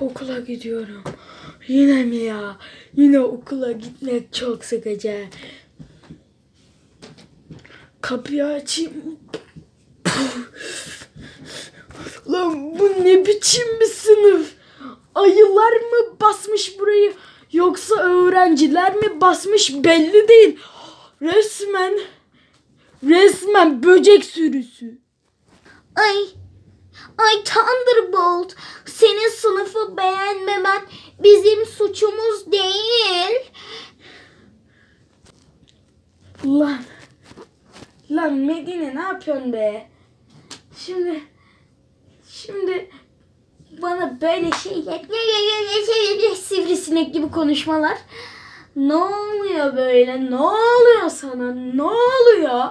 Okula gidiyorum. Yine mi ya? Yine okula gitmek çok sıkıcı. Kapıyı açayım. Lan bu ne biçim bir sınıf? Ayılar mı basmış burayı? Yoksa öğrenciler mi basmış belli değil. Resmen resmen böcek sürüsü. Ay, ay Thunderbolt. Senin sınıfı beğenmemen bizim suçumuz değil. Lan. Lan Medine ne yapıyorsun be? Şimdi şimdi bana böyle şey sivrisinek gibi konuşmalar. Ne oluyor böyle? Ne oluyor sana? Ne oluyor?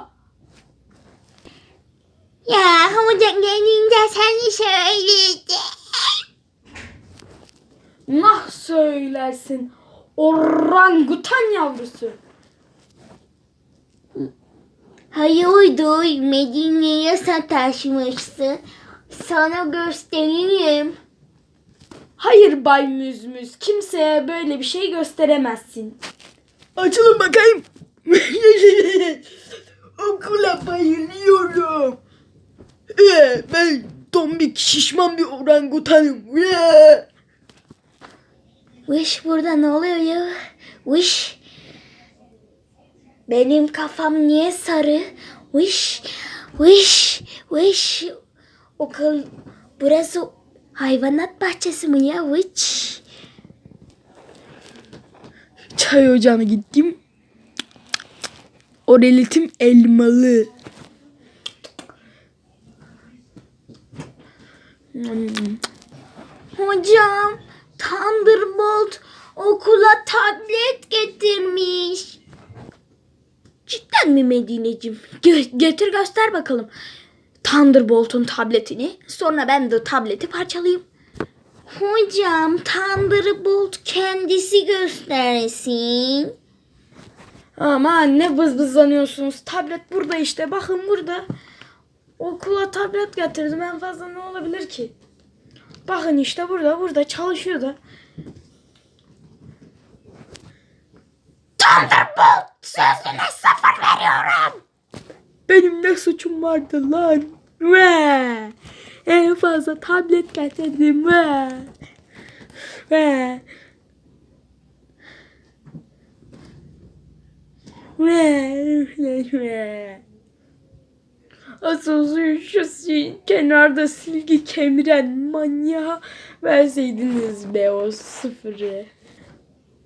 Ya hoca gelince sen söyledi. Nah söylersin. Orangutan yavrusu. Hayırdır Medine'ye sataşmışsın. Sana göstereyim. Hayır Bay Müzmüz. Kimseye böyle bir şey gösteremezsin. Açılın bakayım. Okula bayılıyorum. Ee, ben tombik şişman bir orangutanım. Ee. Wish burada ne oluyor ya? Wish. Benim kafam niye sarı? Wish. Wish. Wish. Okul. Burası hayvanat bahçesi mi ya? Wish. Çay ocağına gittim. Orelitim elmalı. Hocam. Thunderbolt okula tablet getirmiş. Cidden mi Medineciğim? Gö- getir göster bakalım. Thunderbolt'un tabletini. Sonra ben de tableti parçalayayım. Hocam Thunderbolt kendisi göstersin. Ama ne bızbızlanıyorsunuz? Tablet burada işte. Bakın burada. Okula tablet getirdim. En fazla ne olabilir ki? Bakın işte burada. Burada çalışıyor da. Thunderbolt sözüne sıfır veriyorum. Benim ne suçum vardı lan? Ve en fazla tablet getirdim ve ve ve ve Asıl şu si- kenarda silgi kemiren manyağa verseydiniz be o sıfırı.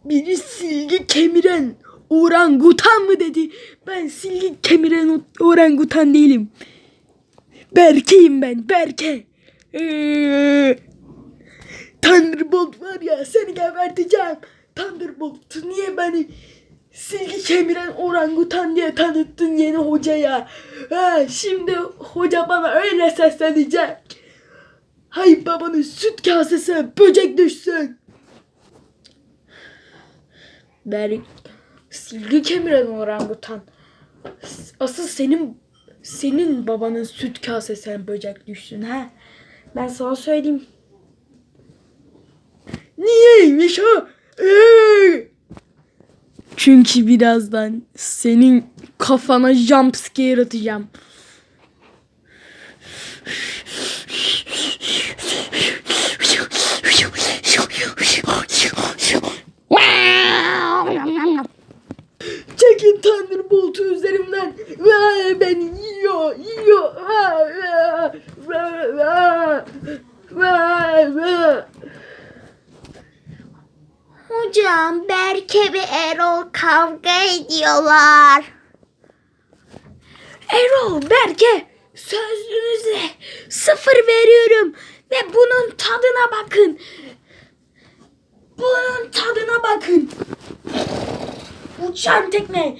Biri silgi kemiren orangutan mı dedi? Ben silgi kemiren orangutan değilim. Berke'yim ben Berke. Ee, Thunderbolt var ya seni geberteceğim. Thunderbolt niye beni silgi kemiren orangutan diye tanıttın yeni hocaya? Ha, şimdi hoca bana öyle seslenecek. Hay babanın süt kasesine böcek düşsün. Berk silgi kemiren orangutan. Asıl senin senin babanın süt kasesine böcek düşsün ha. Ben sana söyleyeyim. Niyeymiş o? Ee! Çünkü birazdan senin kafana jump scare atacağım. Çekin Thunderbolt'u üzerimden. Vay, Hocam Berke ve Erol kavga ediyorlar. Erol, Berke, sözünüze sıfır veriyorum. Ve bunun tadına bakın. Bunun tadına bakın. Uçan tekne.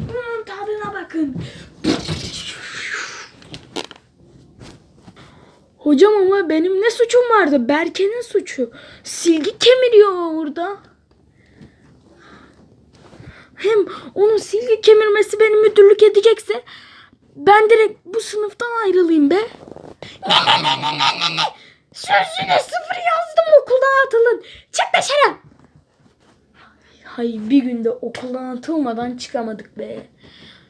Bunun tadına bakın. Hocam ama benim ne suçum vardı? Berke'nin suçu. Silgi kemiriyor orada. Hem onun silgi kemirmesi beni müdürlük edecekse ben direkt bu sınıftan ayrılayım be. Ne ne ne ne ne ne ne. Sözüne sıfır yazdım okuldan atılın. Çık dışarı. Hay bir günde okuldan atılmadan çıkamadık be.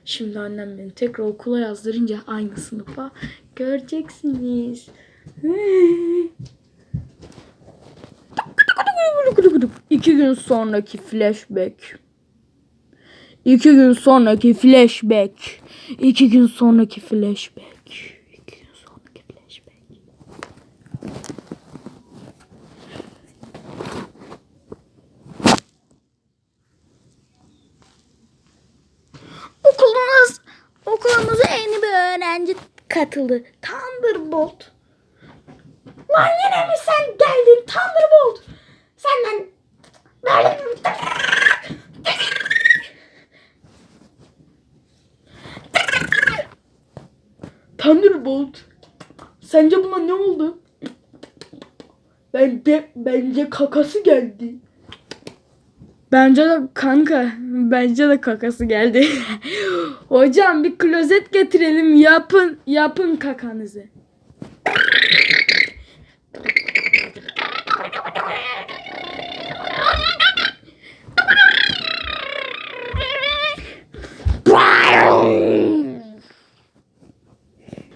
Şimdi annem beni tekrar okula yazdırınca aynı sınıfa göreceksiniz. İki gün sonraki flashback. İki gün sonraki flashback. İki gün sonraki flashback. İki gün sonraki flashback. Okulumuz, okulumuza yeni bir öğrenci katıldı. Thunderbolt. Lan yine mi sen geldin Thunderbolt? Senden böyle Thunderbolt. Sence buna ne oldu? Bence bence kakası geldi. Bence de kanka bence de kakası geldi. Hocam bir klozet getirelim yapın yapın kakanızı.